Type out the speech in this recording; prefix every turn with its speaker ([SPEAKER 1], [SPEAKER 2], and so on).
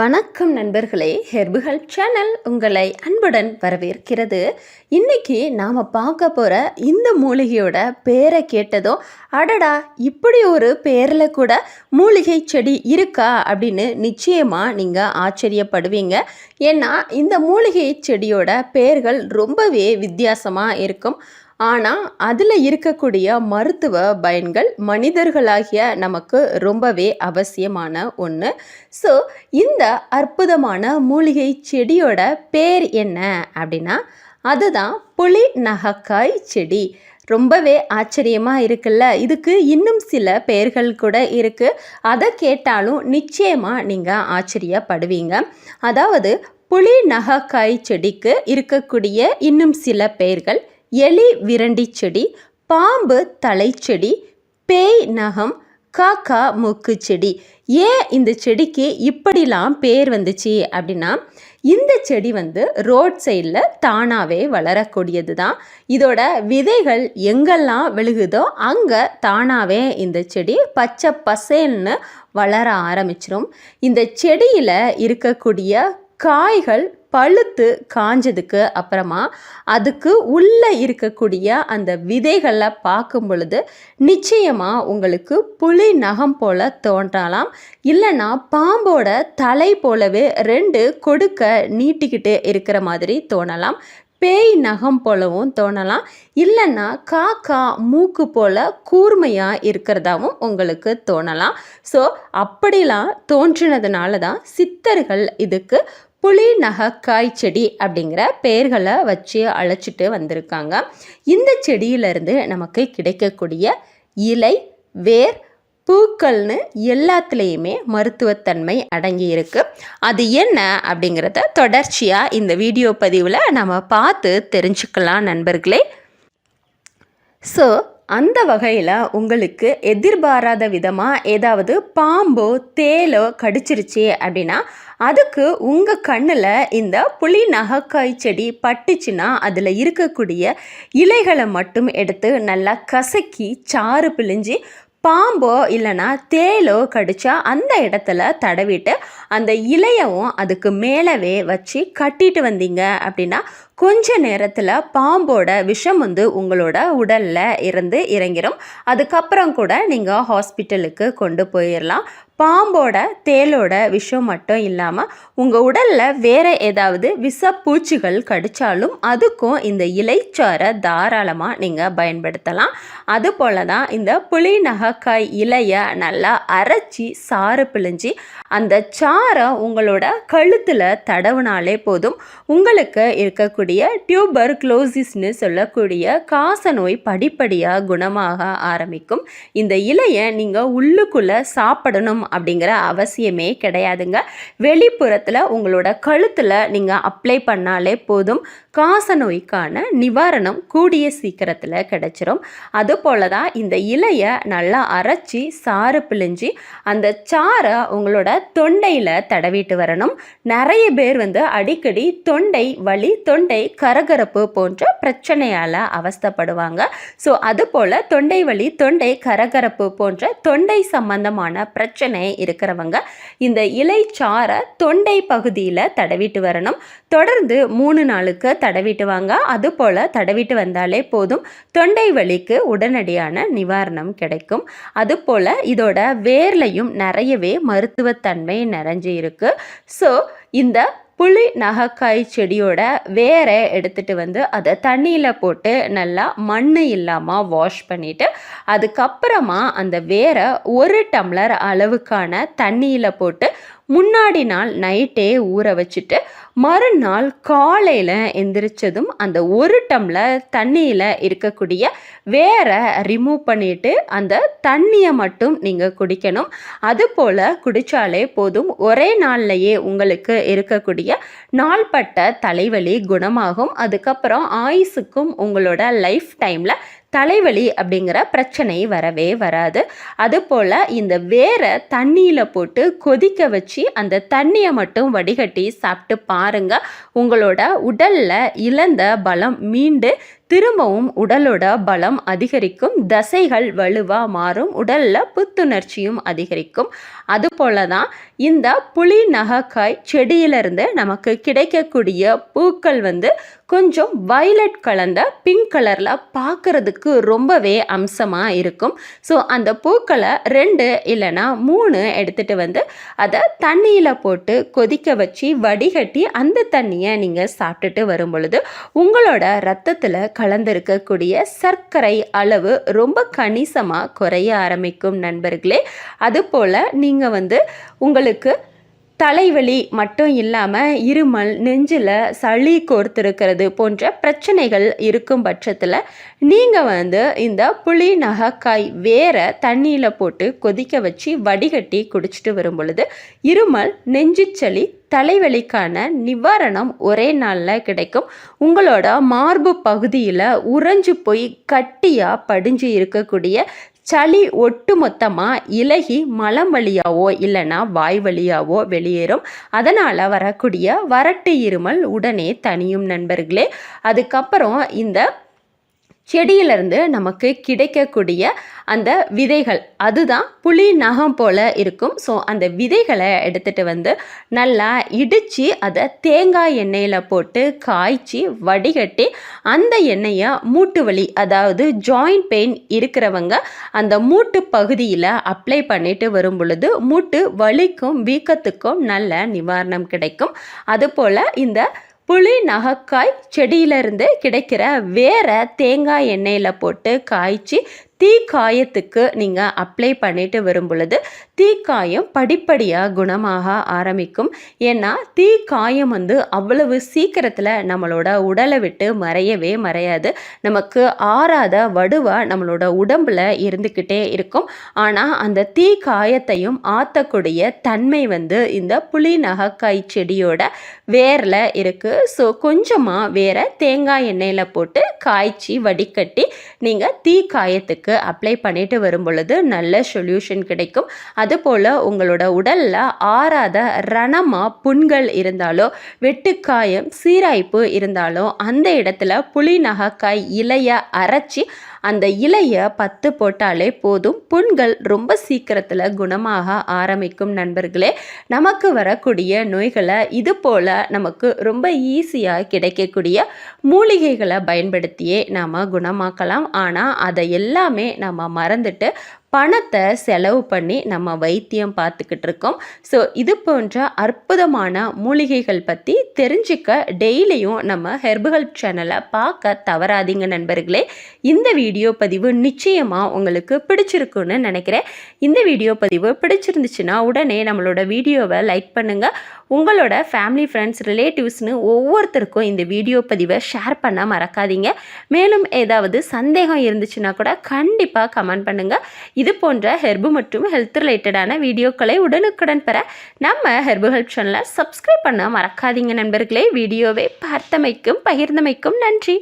[SPEAKER 1] வணக்கம் நண்பர்களே ஹெர்புகள் சேனல் உங்களை அன்புடன் வரவேற்கிறது. இன்னைக்கு நாம் பார்க்க போகிற இந்த மூலிகையோட பேரை கேட்டதும் அடடா இப்படி ஒரு பேரில் கூட மூலிகை செடி இருக்கா அப்படின்னு நிச்சயமாக நீங்கள் ஆச்சரியப்படுவீங்க. ஏன்னா இந்த மூலிகை செடியோட பெயர்கள் ரொம்பவே வித்தியாசமாக இருக்கும். ஆனால் அதில் இருக்கக்கூடிய மருத்துவ பயன்கள் மனிதர்களாகிய நமக்கு ரொம்பவே அவசியமான ஒன்று ஸோ இந்த அற்புதமான மூலிகை செடியோட பேர் என்ன அப்படின்னா அதுதான் புளி நகக்காய் செடி. ரொம்பவே ஆச்சரியமாக இருக்குல்ல? இதுக்கு இன்னும் சில பெயர்கள் கூட இருக்குது அதை கேட்டாலும் நிச்சயமாக நீங்கள் ஆச்சரியப்படுவீங்க. அதாவது புளி நகக்காய் செடிக்கு இருக்கக்கூடிய இன்னும் சில பெயர்கள். எலி விரண்டி செடி பாம்பு தலைச்செடி பேய் நகம் காக்கா மூக்கு செடி. ஏன் இந்த செடிக்கு இப்படிலாம் பேர் வந்துச்சு அப்படின்னா இந்த செடி வந்து ரோட் சைடில் தானாகவே வளரக்கூடியது தான். இதோட விதைகள் எங்கெல்லாம் விழுகுதோ அங்கே தானாகவே இந்த செடி பச்சை பசேல்னு வளர ஆரம்பிச்சிரும். இந்த செடியில் இருக்கக்கூடிய காய்கள் பழுத்து காஞ்சதுக்கு அப்புறமா அதுக்கு உள்ளே இருக்கக்கூடிய அந்த விதைகளை பார்க்கும் பொழுது நிச்சயமாக உங்களுக்கு புலி நகம் போல தோன்றலாம். இல்லைன்னா பாம்போட தலை போலவே ரெண்டு கொடுக்க நீட்டிக்கிட்டு இருக்கிற மாதிரி தோணலாம். பேய் நகம் போலவும் தோணலாம். இல்லைன்னா காக்கா மூக்கு போல கூர்மையாக இருக்கிறதாவும் உங்களுக்கு தோணலாம். ஸோ அப்படிலாம் தோன்றினதுனால தான் சித்தர்கள் இதுக்கு புளி நகைக்காய் செடி அப்படிங்கிற பெயர்களை வச்சு அழைச்சிட்டு வந்திருக்காங்க. இந்த செடியிலிருந்து நமக்கு கிடைக்கக்கூடிய இலை வேர் பூக்கள்னு எல்லாத்துலேயுமே மருத்துவத்தன்மை அடங்கி இருக்குது அது என்ன அப்படிங்கிறத தொடர்ச்சியாக இந்த வீடியோ பதிவில் நம்ம பார்த்து தெரிஞ்சுக்கலாம் நண்பர்களே. ஸோ அந்த வகையில் உங்களுக்கு எதிர்பாராத விதமாக ஏதாவது பாம்போ தேலோ கடிச்சிருச்சு அப்படின்னா அதுக்கு உங்கள் கண்ணில் இந்த புளி நகைக்காய் செடி பட்டுச்சுன்னா அதில் இருக்கக்கூடிய இலைகளை மட்டும் எடுத்து நல்லா கசக்கி சாறு பிழிஞ்சு பாம்போ இல்லைனா தேலோ கடிச்சா அந்த இடத்துல தடவிட்டு அந்த இலையவும் அதுக்கு மேலவே வச்சு கட்டிட்டு வந்தீங்க அப்படின்னா கொஞ்ச நேரத்தில் பாம்போட விஷம் வந்து உங்களோட உடலில் இருந்து இறங்கிடும் அதுக்கப்புறம் கூட நீங்கள் ஹாஸ்பிட்டலுக்கு கொண்டு போயிடலாம் பாம்போட தேலோட விஷம் மட்டும் இல்லாமல் உங்கள் உடலில் வேறு ஏதாவது விஷப்பூச்சிகள் கடித்தாலும் அதுக்கும் இந்த இலைச்சாரை தாராளமாக நீங்கள் பயன்படுத்தலாம். அது போல தான் இந்த புளி நகைக்காய் இலையை நல்லா அரைச்சி சாறு பிழிஞ்சி அந்த சாரை உங்களோட கழுத்தில் தடவுனாலே போதும். உங்களுக்கு இருக்கக்கூடிய டியூபர் க்ளோசிஸ்னு சொல்லக்கூடிய காச நோய் படிப்படியாக குணமாக ஆரம்பிக்கும். இந்த இலையை நீங்கள் உள்ளுக்குள்ளே சாப்பிடணும் அப்படிங்கிற அவசியமே கிடையாதுங்க. வெளிப்புறத்தில் உங்களோட கழுத்தில் நீங்கள் அப்ளை பண்ணாலே போதும். காச நோய்க்கான நிவாரணம் கூடிய சீக்கிரத்தில் கிடைச்சிரும். அதுபோல தான் இந்த இலையை நல்லா அரைச்சி சாறு பிழிஞ்சி அந்த சாரை உங்களோட தொண்டையில் தடவிட்டு வரணும். நிறைய பேர் வந்து அடிக்கடி தொண்டை வலி தொண்டை கரகரப்பு போன்ற பிரச்சனையால் அவஸ்தப்படுவாங்க. ஸோ அதுபோல் தொண்டை வலி தொண்டை கரகரப்பு போன்ற தொண்டை சம்பந்தமான பிரச்சனை இருக்கிறவங்க இந்த இலை சாரை தொண்டை பகுதியில் தடவிட்டு வரணும். தொடர்ந்து மூணு நாளுக்கு தடவிட்டு வாங்க. தடவிட்டு வந்தாலே போதும். தொண்டை வலிக்கு உடனடியான நிவாரணம் கிடைக்கும். அதுபோல் இதோட வேர்லையும் நிறையவே மருத்துவத்தன்மை நிறைஞ்சு இருக்கு ஸோ இந்த புளி நகைக்காய் செடியோட வேரை எடுத்துகிட்டு வந்து அதை தண்ணியில் போட்டு நல்லா மண் இல்லாமல் வாஷ் பண்ணிவிட்டு அதுக்கப்புறமா அந்த வேரை ஒரு டம்ளர் அளவுக்கான தண்ணியில் போட்டு முன்னாடி நாள் நைட்டே ஊற வச்சுட்டு மறுநாள் காலையில் எந்திரிச்சதும் அந்த ஒரு டம்ளர் தண்ணியில் இருக்கக்கூடிய வேரை ரிமூவ் பண்ணிவிட்டு அந்த தண்ணியை மட்டும் நீங்கள் குடிக்கணும். அதுபோல் குடித்தாலே போதும். ஒரே நாள்லையே உங்களுக்கு இருக்கக்கூடிய நாள்பட்ட தலைவலி குணமாகும். அதுக்கப்புறம் ஆயுஸுக்கும் உங்களோட லைஃப் டைமில் தலைவலி அப்படிங்கிற பிரச்சனை வரவே வராது. அதுபோல் இந்த வேரை தண்ணியில் போட்டு கொதிக்க வச்சு அந்த தண்ணியை மட்டும் வடிகட்டி சாப்பிட்டு பாருங்கள் உங்களோட உடலில் இழந்த பலம் மீண்டு திரும்பவும் உடலோட பலம் அதிகரிக்கும். தசைகள் வலுவாக மாறும். உடலில் புத்துணர்ச்சியும் அதிகரிக்கும். அதுபோல தான் இந்த புளி நகைக்காய் செடியிலிருந்து நமக்கு கிடைக்கக்கூடிய பூக்கள் வந்து கொஞ்சம் வைலட் கலந்த பிங்க் கலரில் பார்க்குறதுக்கு ரொம்பவே அம்சமாக இருக்கும். ஸோ அந்த பூக்களை ரெண்டு இல்லைன்னா மூணு எடுத்துகிட்டு வந்து அதை தண்ணியில் போட்டு கொதிக்க வச்சு வடிகட்டி அந்த தண்ணியை நீங்கள் சாப்பிட்டுட்டு வரும் பொழுது உங்களோட ரத்தத்தில் கலந்திருக்கக்கூடிய சர்க்கரை அளவு ரொம்ப கணிசமாக குறைய ஆரம்பிக்கும் நண்பர்களே. அதுபோல் நீங்கள் வந்து உங்களுக்கு தலைவலி மட்டும் இல்லாமல் இருமல் நெஞ்சில் சளி கோர்த்திருக்கிறது போன்ற பிரச்சனைகள் இருக்கும் பட்சத்தில் நீங்கள் வந்து இந்த புளி நகைக்காய் வேற தண்ணியில் போட்டு கொதிக்க வச்சு வடிகட்டி குடிச்சிட்டு வரும் பொழுது இருமல் நெஞ்சுச்சளி தலைவலிக்கான நிவாரணம் ஒரே நாளில் கிடைக்கும். உங்களோட மார்பு பகுதியில் உறைஞ்சு போய் கட்டியாக படிஞ்சு இருக்கக்கூடிய சளி ஒட்டு மொத்தமாக இலகி மலம் வழியாவோ இல்லைன்னா வாய் வழியாவோ வெளியேறும். அதனால் வரக்கூடிய வறட்டு இருமல் உடனே தனியும் நண்பர்களே. அதுக்கப்புறம் இந்த செடியிலிருந்து நமக்கு கிடைக்கக்கூடிய அந்த விதைகள். அதுதான் புளி நகம் போல் இருக்கும். ஸோ அந்த விதைகளை எடுத்துகிட்டு வந்து நல்லா இடித்து அதை தேங்காய் எண்ணெயில் போட்டு காய்ச்சி வடிகட்டி அந்த எண்ணெயை மூட்டு வலி அதாவது ஜாயிண்ட் பெயின் இருக்கிறவங்க அந்த மூட்டு பகுதியில் அப்ளை பண்ணிட்டு வரும் பொழுது மூட்டு வலிக்கும் வீக்கத்துக்கும் நல்ல நிவாரணம் கிடைக்கும். அதுபோல் இந்த புளி நகைக்காய் செடியிலிருந்து கிடைக்கிற வேற தேங்காய் எண்ணெயில் போட்டு காய்ச்சி தீக்காயத்துக்கு நீங்கள் அப்ளை பண்ணிட்டு வரும் பொழுது தீக்காயம் படிப்படியாக குணமாக ஆரம்பிக்கும். ஏன்னா தீக்காயம் வந்து அவ்வளவு சீக்கிரத்தில் நம்மளோட உடலை விட்டு மறையவே மறையாது. நமக்கு ஆறாத வடுவாக நம்மளோட உடம்பில் இருந்துக்கிட்டே இருக்கும். ஆனால் அந்த தீ காயத்தையும் ஆற்றக்கூடிய தன்மை வந்து இந்த புளி நகைக்காய் செடியோட வேரில் இருக்குது ஸோ கொஞ்சமாக வேற தேங்காய் எண்ணெயில் போட்டு காய்ச்சி வடிகட்டி நீங்கள் தீ காயத்துக்கு அப்ளை பண்ணிட்டு வரும் பொழுது நல்ல சொல்யூஷன் கிடைக்கும். அதுபோல் உங்களோட உடலில் ஆறாத ரணமாக புண்கள் இருந்தாலோ வெட்டுக்காயம் சீராய்ப்பு இருந்தாலோ அந்த இடத்துல புளி நகக்காய் இலையை அரைச்சி அந்த இலையை பத்து போட்டாலே போதும். புண்கள் ரொம்ப சீக்கிரத்தில் குணமாக ஆரம்பிக்கும் நண்பர்களே. நமக்கு வரக்கூடிய நோய்களை இது போல் நமக்கு ரொம்ப ஈஸியாக கிடைக்கக்கூடிய மூலிகைகளை பயன்படுத்தியே நாம் குணமாக்கலாம். ஆனால் அதை எல்லாமே நம்ம மறந்துட்டு பணத்தை செலவு பண்ணி நம்ம வைத்தியம் பார்த்துக்கிட்டு இருக்கோம். ஸோ இது போன்ற அற்புதமான மூலிகைகள் பற்றி தெரிஞ்சுக்க டெய்லியும் நம்ம ஹெர்பல் சேனலை பார்க்க தவறாதீங்க நண்பர்களே. இந்த வீடியோ பதிவு நிச்சயமாக உங்களுக்கு பிடிச்சிருக்குன்னு நினைக்கிறேன். இந்த வீடியோ பதிவு பிடிச்சிருந்துச்சுன்னா உடனே நம்மளோட வீடியோவை லைக் பண்ணுங்கள் உங்களோட ஃபேமிலி ஃப்ரெண்ட்ஸ் ரிலேட்டிவ்ஸ்னு ஒவ்வொருத்தருக்கும் இந்த வீடியோ பதிவை ஷேர் பண்ண மறக்காதீங்க. மேலும் ஏதாவது சந்தேகம் இருந்துச்சுன்னா கூட கண்டிப்பாக கமெண்ட் பண்ணுங்கள் இது போன்ற ஹெர்பு மற்றும் ஹெல்த் ரிலேட்டடான வீடியோக்களை உடனுக்குடன் பெற நம்ம ஹெர்பு ஹெல்ப் சேனலை சப்ஸ்கிரைப் பண்ண மறக்காதீங்க நண்பர்களே. வீடியோவை பார்த்தமைக்கும் பகிர்ந்தமைக்கும் நன்றி.